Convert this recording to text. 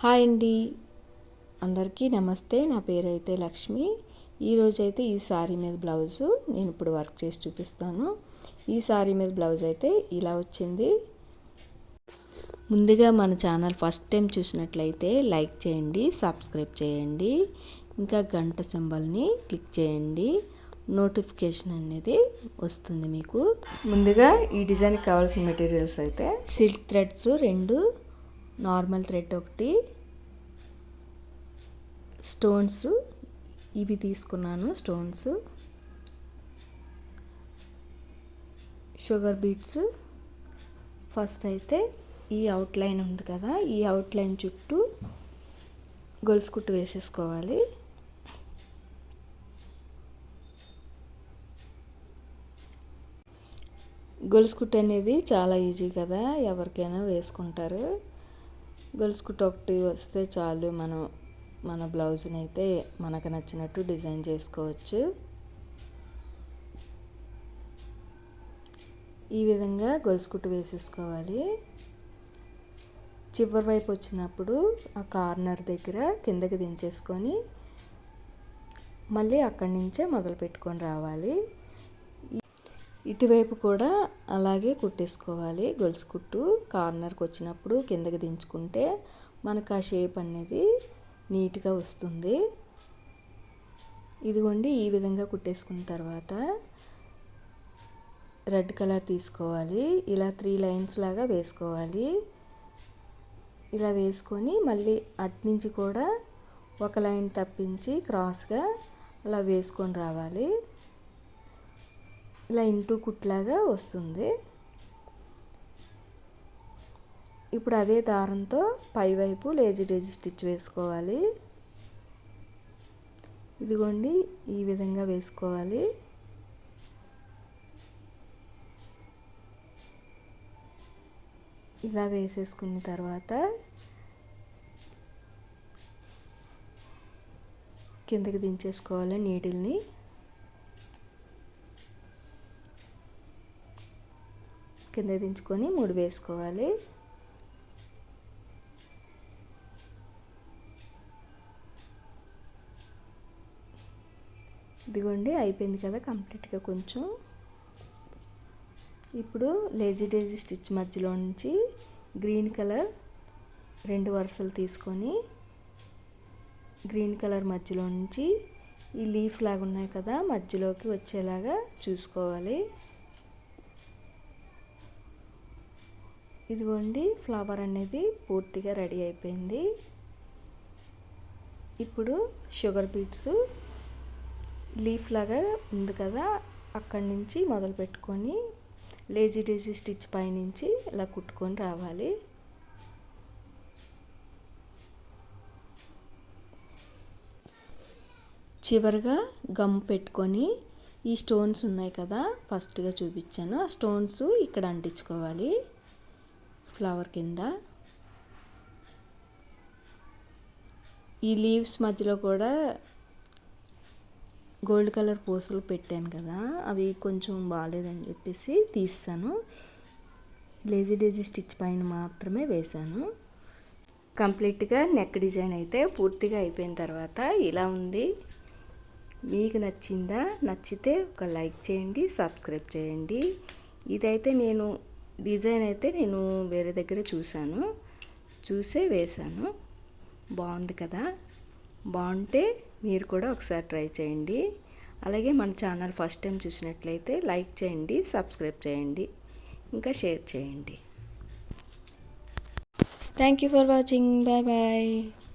Hi అండి. అందరికీ నమస్తే. నా పేరు అయితే లక్ష్మి ఈరోజైతే ఈ శారీ మీద బ్లౌజు నేను ఇప్పుడు వర్క్ చేసి చూపిస్తాను. ఈ శారీ మీద బ్లౌజ్ అయితే ఇలా వచ్చింది. ముందుగా మన ఛానల్ ఫస్ట్ టైం చూసినట్లయితే లైక్ చేయండి సబ్స్క్రైబ్ చేయండి ఇంకా గంట సింబల్ని క్లిక్ చేయండి. నోటిఫికేషన్ అనేది వస్తుంది మీకు. ముందుగా ఈ డిజైన్కి కావాల్సిన మెటీరియల్స్ అయితే సిల్క్ థ్రెడ్స్ రెండు నార్మల్ థ్రెడ్ ఒకటి స్టోన్స్ ఇవి తీసుకున్నాను స్టోన్స్. Sugar beads. ఫస్ట్ అయితే ఈ అవుట్లైన్ ఉంది కదా ఈ అవుట్లైన్ చుట్టూ గొలుసు కుట్టు వేసేసుకోవాలి. గొలుసు కుట్టు అనేది చాలా ఈజీ కదా ఎవరికైనా వేసుకుంటారు. గర్ల్స్ కుట్టు ఒకటి వస్తే చాలు మనం మన బ్లౌజ్ని అయితే మనకు నచ్చినట్టు డిజైన్ చేసుకోవచ్చు. ఈ విధంగా గొలుసు కుట్టు వేసేసుకోవాలి. చివరి వైపు వచ్చినప్పుడు ఆ కార్నర్ దగ్గర కిందకి దించేసుకొని మళ్ళీ అక్కడి నుంచే మొదలు పెట్టుకొని రావాలి. ఇటువైపు కూడా అలాగే కుట్టేసుకోవాలి. గొలుసు కుట్టు కార్నర్కి వచ్చినప్పుడు కిందకి దించుకుంటే మనకు ఆ షేప్ అనేది నీట్గా వస్తుంది. ఇదిగోండి ఈ విధంగా కుట్టేసుకున్న తర్వాత రెడ్ కలర్ తీసుకోవాలి. ఇలా త్రీ లైన్స్ లాగా వేసుకోవాలి. ఇలా వేసుకొని మళ్ళీ అట్నుంచి కూడా ఒక లైన్ తప్పించి క్రాస్గా అలా వేసుకొని రావాలి. ఇలా ఇంటూ కుట్లాగా వస్తుంది. ఇప్పుడు అదే దారంతో పైవైపు లేజీ డేజీ స్టిచ్ వేసుకోవాలి. ఇదిగోండి ఈ విధంగా వేసుకోవాలి. ఇలా వేసేసుకున్న తర్వాత కిందకి దించేసుకోవాలి నీటిల్ని కింద దించుకొని మూడు వేసుకోవాలి. ఇదిగోండి అయిపోయింది కదా కంప్లీట్గా కొంచెం. ఇప్పుడు లేజీ డేజీ స్టిచ్ మధ్యలో నుంచి గ్రీన్ కలర్ రెండు వరుసలు తీసుకొని గ్రీన్ కలర్ మధ్యలో నుంచి ఈ లీఫ్ లాగా ఉన్నాయి కదా మధ్యలోకి వచ్చేలాగా చూసుకోవాలి. ఇదిగోండి ఫ్లవర్ అనేది పూర్తిగా రెడీ అయిపోయింది. ఇప్పుడు షుగర్ బీట్స్ లీఫ్ లాగా ఉంది కదా అక్కడి నుంచి మొదలు పెట్టుకొని లేజీ డేజీ స్టిచ్ పైనుంచి ఇలా కుట్టుకొని రావాలి. చివరిగా గమ్ పెట్టుకొని ఈ స్టోన్స్ ఉన్నాయి కదా ఫస్ట్గా చూపించాను. ఆ స్టోన్స్ ఇక్కడ అంటించుకోవాలి. ఫ్లవర్ కింద. ఈ లీవ్స్ మధ్యలో కూడా గోల్డ్ కలర్ పూసలు పెట్టాను కదా అవి కొంచెం బాగాలేదని చెప్పేసి తీస్తాను. లేజీ డేజీ స్టిచ్ పైన మాత్రమే వేశాను. కంప్లీట్గా నెక్ డిజైన్ అయితే పూర్తిగా అయిపోయిన తర్వాత ఇలా ఉంది. మీకు నచ్చిందా? నచ్చితే ఒక లైక్ చేయండి సబ్స్క్రైబ్ చేయండి. ఇదైతే నేను డిజైన్ అయితే నేను వేరే దగ్గర చూశాను. చూసే వేశాను. బాగుంది కదా? బాగుంటే మీరు కూడా ఒకసారి ట్రై చేయండి. అలాగే మన ఛానల్ ఫస్ట్ టైం చూసినట్లయితే లైక్ చేయండి సబ్స్క్రైబ్ చేయండి ఇంకా షేర్ చేయండి. Thank you for watching. Bye bye.